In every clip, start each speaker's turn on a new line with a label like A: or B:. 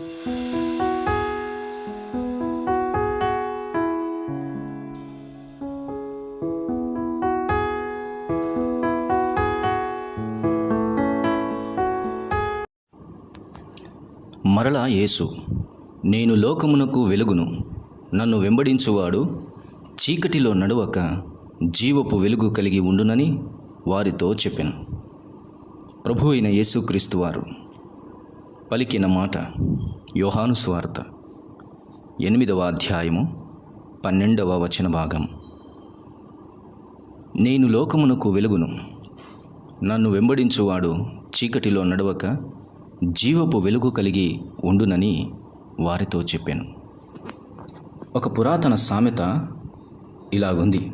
A: మరలా యేసు నేను లోకమునకు వెలుగును. నన్ను వెంబడించువాడు చీకటిలో నడవక జీవపు వెలుగు కలిగి ఉండునని వారితో చెప్పాను. ప్రభు అయిన యేసుక్రీస్తు వారు. పలికిన మాట యోహాను స్వార్త. ఎనిమిదవ అధ్యాయము పన్నెండవ వచన భాగం. నేను లోకమునకు వెలుగును. నన్ను వెంబడించువాడు చీకటిలో నడవక జీవపు వెలుగు కలిగి ఉండునని వారితో చెప్పాను. ఒక పురాతన సామెత ఇలాగుంది.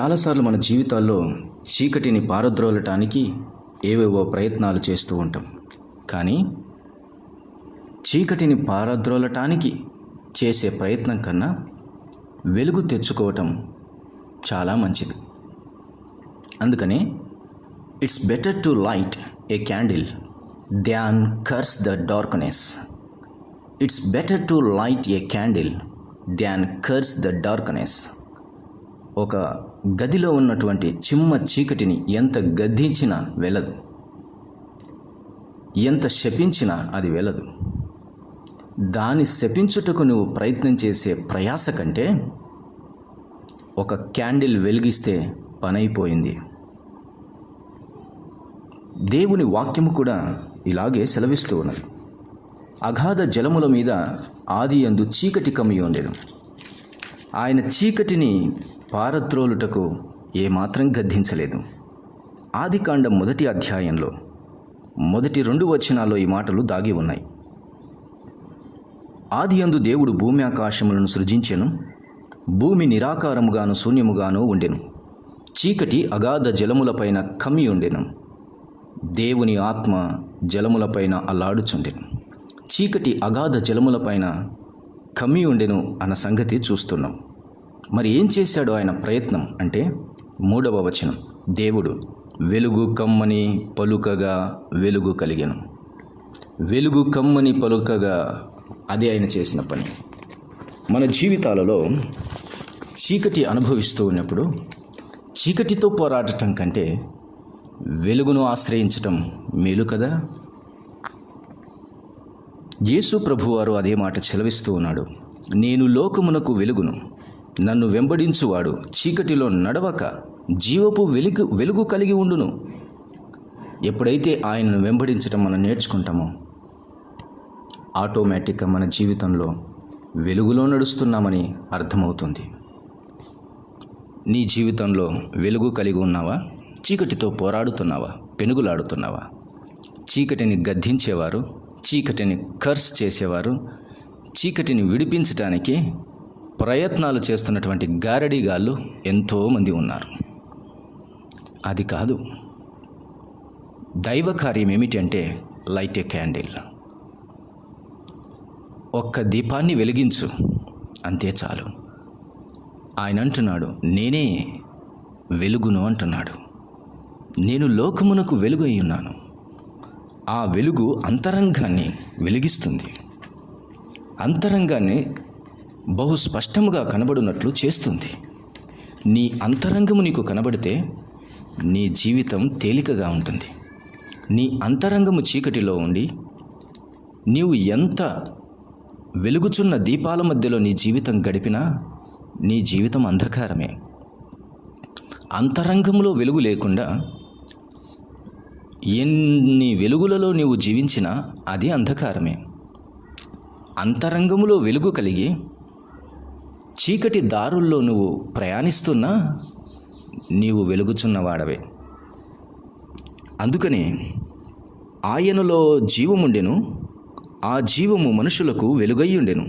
A: చాలాసార్లు మన జీవితాల్లో చీకటిని పారద్రోలటానికి ఏవేవో ప్రయత్నాలు చేస్తూ ఉంటాం. కానీ చీకటిని పారద్రోలటానికి చేసే ప్రయత్నం కన్నా వెలుగు తెచ్చుకోవటం చాలా మంచిది. అందుకనే it's better to light a candle than curse the darkness. It's better to light a candle than curse the darkness. ఒక గదిలో ఉన్నటువంటి చిమ్మ చీకటిని ఎంత గద్దించినా వెళ్ళదు ఎంత శపించినా అది వెళ్ళదు దాని శపించుటకు నువ్వు ప్రయత్నం చేసే ప్రయాస కంటే ఒక క్యాండిల్ వెలిగిస్తే పనైపోయింది. దేవుని వాక్యము కూడా ఇలాగే సెలవిస్తూ ఉన్నది. అగాధ జలముల మీద ఆది అందు చీకటి కమ్మి ఉండేను ఆయన చీకటిని పారత్రోలుటకు ఏమాత్రం గద్దించలేదు. ఆదికాండం మొదటి అధ్యాయంలో మొదటి రెండు వచనాల్లో ఈ మాటలు దాగి ఉన్నాయి. ఆది అందు దేవుడు భూమి ఆకాశములను సృజించెను భూమి నిరాకారముగాను శూన్యముగాను ఉండెను. చీకటి అగాధ జలములపైన కమ్మి ఉండెను. దేవుని ఆత్మ జలములపైన అల్లాడుచుండెను. చీకటి అగాధ జలములపైన కమ్మి ఉండెను అన్న సంగతి చూస్తున్నాం. మరి ఏం చేశాడు ఆయన ప్రయత్నం అంటే మూడవ వచనం. దేవుడు వెలుగు కమ్మని పలుకగా వెలుగు కలిగాను. వెలుగు కమ్మని పలుకగా అది ఆయన చేసిన పని. మన జీవితాలలో చీకటి అనుభవిస్తూ ఉన్నప్పుడు చీకటితో పోరాడటం కంటే వెలుగును ఆశ్రయించటం మేలు కదా? యేసు ప్రభువారు అదే మాట చెలవిస్తూ ఉన్నాడు. నేను లోకమునకు వెలుగును. నన్ను వెంబడించువాడు. చీకటిలో నడవక జీవపు వెలుగు వెలుగు కలిగి ఉండును. ఎప్పుడైతే ఆయనను వెంబడించడం మనం నేర్చుకుంటామో ఆటోమేటిక్గా మన జీవితంలో వెలుగులో నడుస్తున్నామని అర్థమవుతుంది. నీ జీవితంలో వెలుగు కలిగి ఉన్నావా? చీకటితో పోరాడుతున్నావా? పెనుగులాడుతున్నావా? చీకటిని గద్దించేవారు చీకటిని కర్స్ చేసేవారు చీకటిని విడిపించటానికి ప్రయత్నాలు చేస్తున్నటువంటి గారడీగాళ్ళు ఎంతోమంది ఉన్నారు. అది కాదు. దైవ కార్యం ఏమిటంటే లైట్ ఏ క్యాండిల్. ఒక్క దీపాన్ని వెలిగించు. అంతే చాలు. ఆయన అంటున్నాడు నేనే వెలుగును అంటున్నాడు. నేను లోకమునకు వెలుగు అయి ఉన్నాను. ఆ వెలుగు అంతరంగాన్ని వెలిగిస్తుంది. అంతరంగాన్ని బహు స్పష్టముగా కనబడినట్లు చేస్తుంది. నీ అంతరంగము నీకు కనబడితే నీ జీవితం తేలికగా ఉంటుంది. నీ అంతరంగము చీకటిలో ఉండి నీవు ఎంత వెలుగుచున్న దీపాల మధ్యలో నీ జీవితం గడిపినా నీ జీవితం అంధకారమే. అంతరంగంలో వెలుగు లేకుండా ఎన్ని వెలుగులలో నీవు జీవించినా అది అంధకారమే. అంతరంగములో వెలుగు కలిగి చీకటి దారుల్లో నువ్వు ప్రయాణిస్తున్నా నీవు వెలుగుచున్నవాడవే అందుకనే ఆయనలో జీవముండెను ఆ జీవము మనుషులకు వెలుగయ్యుండెను.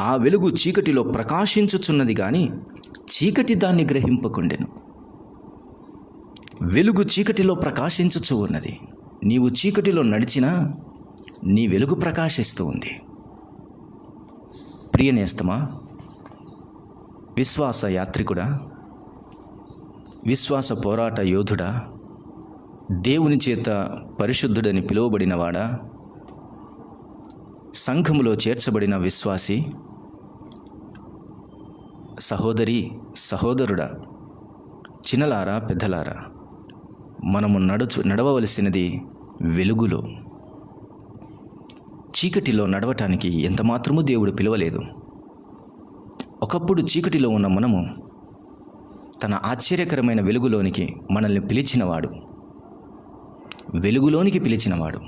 A: ఆ వెలుగు చీకటిలో ప్రకాశించుచున్నది కానీ చీకటి దాన్ని గ్రహింపకుండెను. వెలుగు చీకటిలో ప్రకాశించుచు ఉన్నది. నీవు చీకటిలో నడిచినా నీ వెలుగు ప్రకాశిస్తూ ఉంది. ప్రియనేస్తమా విశ్వాస యాత్రికుడా? విశ్వాస పోరాట యోధుడా? దేవుని చేత పరిశుద్ధుడని పిలువబడినవాడా? సంఘములో చేర్చబడిన విశ్వాసి? సహోదరి సహోదరుడా చిన్నలారా పెద్దలారా మనము నడుచు నడవవలసినది వెలుగులో. చీకటిలో నడవటానికి ఎంతమాత్రమూ దేవుడు పిలవలేదు. ఒకప్పుడు చీకటిలో ఉన్న మనము తన ఆశ్చర్యకరమైన వెలుగులోనికి మనల్ని పిలిచినవాడు. వెలుగులోనికి పిలిచినవాడు.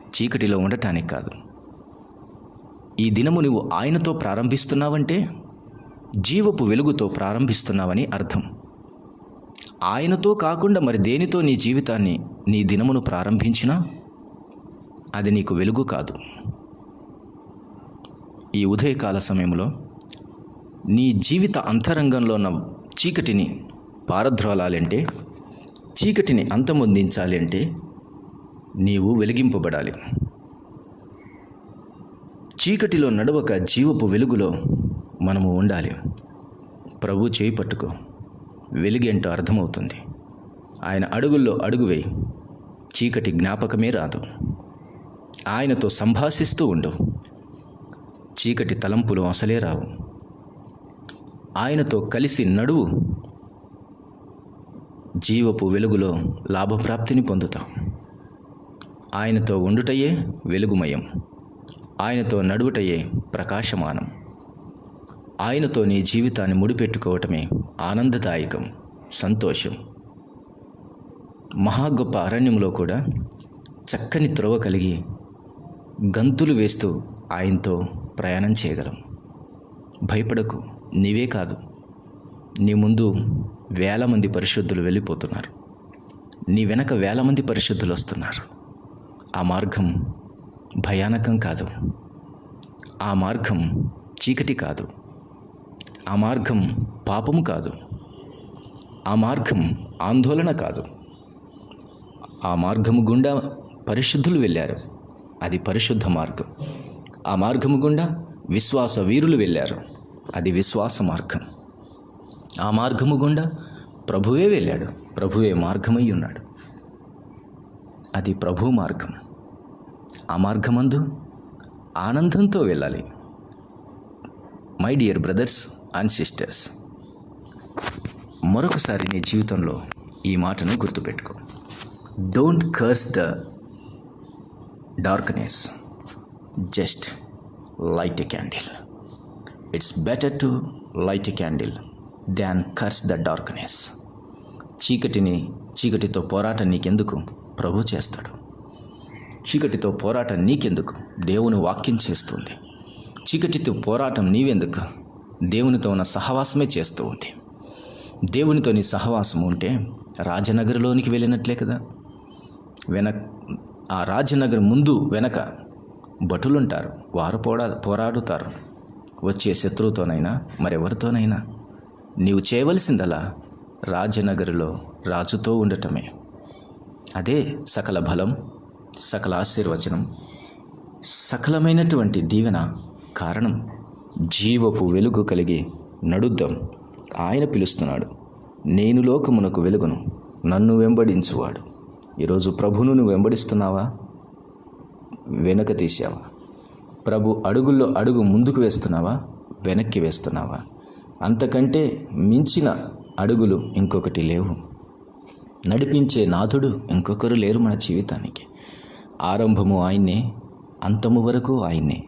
A: చీకటిలో ఉండటానికి కాదు. ఈ దినము నువ్వు ఆయనతో ప్రారంభిస్తున్నావంటే జీవపు వెలుగుతో ప్రారంభిస్తున్నావని అర్థం. ఆయనతో కాకుండా మరి దేనితో నీ జీవితాన్ని నీ దినమును ప్రారంభించినా అది నీకు వెలుగు కాదు. ఈ ఉదయకాల సమయంలో నీ జీవిత అంతరంగంలో ఉన్న చీకటిని పారద్రోలాలంటే చీకటిని అంతమొందించాలి అంటే నీవు వెలిగింపబడాలి. చీకటిలో నడవక జీవపు వెలుగులో మనము ఉండాలి. ప్రభు చేయి పట్టుకో. వెలుగేంటో అర్థమవుతుంది. ఆయన అడుగుల్లో అడుగు వేయి. చీకటి జ్ఞాపకమే రాదు. ఆయనతో సంభాషిస్తూ ఉండు. చీకటి తలంపులు అసలే రావు. ఆయనతో కలిసి నడువు జీవపు వెలుగులో లాభప్రాప్తిని పొందుతాం. ఆయనతో ఉండుటయే వెలుగుమయం. ఆయనతో నడువుటయే ప్రకాశమానం. ఆయనతో నీ జీవితాన్ని ముడిపెట్టుకోవటమే ఆనందదాయకం సంతోషం. మహా గొప్ప అరణ్యంలో కూడా చక్కని త్రోవ కలిగి గంతులు వేస్తూ ఆయనతో ప్రయాణం చేయగలం. భయపడకు. నీవే కాదు. నీ ముందు వేల మంది పరిశుద్ధులు వెళ్ళిపోతున్నారు. నీ వెనక వేల మంది పరిశుద్ధులు వస్తున్నారు. ఆ మార్గం భయానకం కాదు. ఆ మార్గం చీకటి కాదు. ఆ మార్గం పాపము కాదు. ఆ మార్గం ఆందోళన కాదు. ఆ మార్గము గుండా పరిశుద్ధులు వెళ్ళారు. అది పరిశుద్ధ మార్గం. ఆ మార్గము గుండా విశ్వాస వీరులు వెళ్ళారు. అది విశ్వాస మార్గం. ఆ మార్గము గుండా ప్రభువే వెళ్ళాడు. ప్రభువే మార్గమై ఉన్నాడు. అది ప్రభు మార్గం. ఆ మార్గమందు ఆనందంతో వెళ్ళాలి. My dear brothers and sisters మరొకసారి నీ జీవితంలో ఈ మాటను గుర్తుపెట్టుకో. Don't curse the darkness just light a candle it's better to light a candle than curse the darkness చీకటిని చీకటితో పోరాటం నీకెందుకు? ప్రభు చేస్తాడు. చీకటితో పోరాటం నీకెందుకు? దేవుని వాక్యం చేస్తుంది. చీకటితో పోరాటం నీవెందుకు? దేవునితో ఉన్న సహవాసమే చేస్తూ ఉంది. దేవునితో నీ సహవాసం ఉంటే రాజనగర్లోనికి వెళ్ళినట్లే కదా. వెన ఆ రాజనగర్ ముందు వెనక భటులుంటారు వారు పోడా పోరాడుతారు. వచ్చే శత్రువుతోనైనా మరెవరితోనైనా నీవు చేయవలసిందలా రాజనగరులో రాజుతో ఉండటమే. అదే సకల బలం సకల ఆశీర్వచనం సకలమైనటువంటి దీవెన కారణం జీవపు వెలుగు కలిగి నడుద్దాం. ఆయన పిలుస్తున్నాడు నేను లోకమునకు వెలుగును నన్ను వెంబడించువాడు. ఈరోజు ప్రభును నువ్వు వెంబడిస్తున్నావా? వెనక తీసావా ప్రభు అడుగుల్లో అడుగు ముందుకు వేస్తున్నావా? వెనక్కి వేస్తున్నావా? అంతకంటే మించిన అడుగులు ఇంకొకటి లేవు. నడిపించే నాథుడు ఇంకొకరు లేరు మన జీవితానికి. ఆరంభము ఆయన్నే అంతము వరకు ఆయన్నే.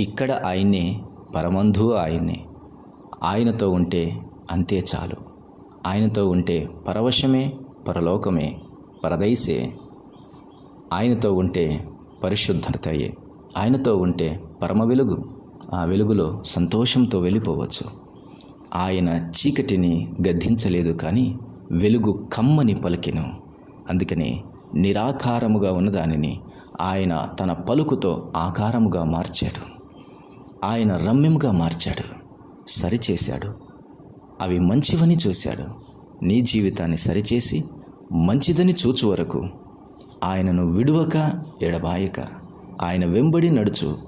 A: ఇక్కడ ఆయన్నే పరమంధు ఆయన్నే. ఆయనతో ఉంటే అంతే చాలు. ఆయనతో ఉంటే పరవశమే పరలోకమే పరదైసే. ఆయనతో ఉంటే పరిశుద్ధతయే. ఆయనతో ఉంటే పరమ వెలుగు ఆ వెలుగులో సంతోషంతో వెళ్ళిపోవచ్చు. ఆయన చీకటిని గద్దించలేదు కానీ వెలుగు కమ్మని పలికెను. అందుకని నిరాకారముగా ఉన్నదానిని ఆయన తన పలుకుతో ఆకారముగా మార్చాడు. ఆయన రమ్యముగా మార్చాడు. సరిచేశాడు. అవి మంచివని చూశాడు. నీ జీవితాన్ని సరిచేసి మంచిదని చూచు వరకు ఆయనను విడువక ఎడబాయక. ఆయన వెంబడి నడుచు.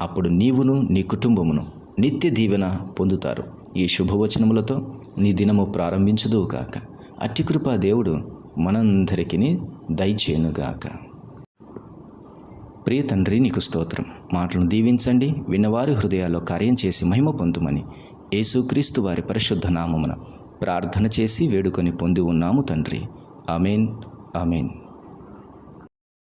A: అప్పుడు నీవును నీ కుటుంబమును నిత్య దీవెన పొందుతారు. ఈ శుభవచనములతో నీ దినము ప్రారంభించుదు కాక అట్టి కృపా దేవుడు మనందరికీ దయచేనుగాక ప్రియ తండ్రి నీకు స్తోత్రం. మాటలను దీవించండి. విన్నవారి హృదయాల్లో కార్యం చేసి మహిమ పొందుమని యేసుక్రీస్తు వారి పరిశుద్ధ నామమున ప్రార్థన చేసి వేడుకొని పొంది ఉన్నాము తండ్రి. అమేన్ అమేన్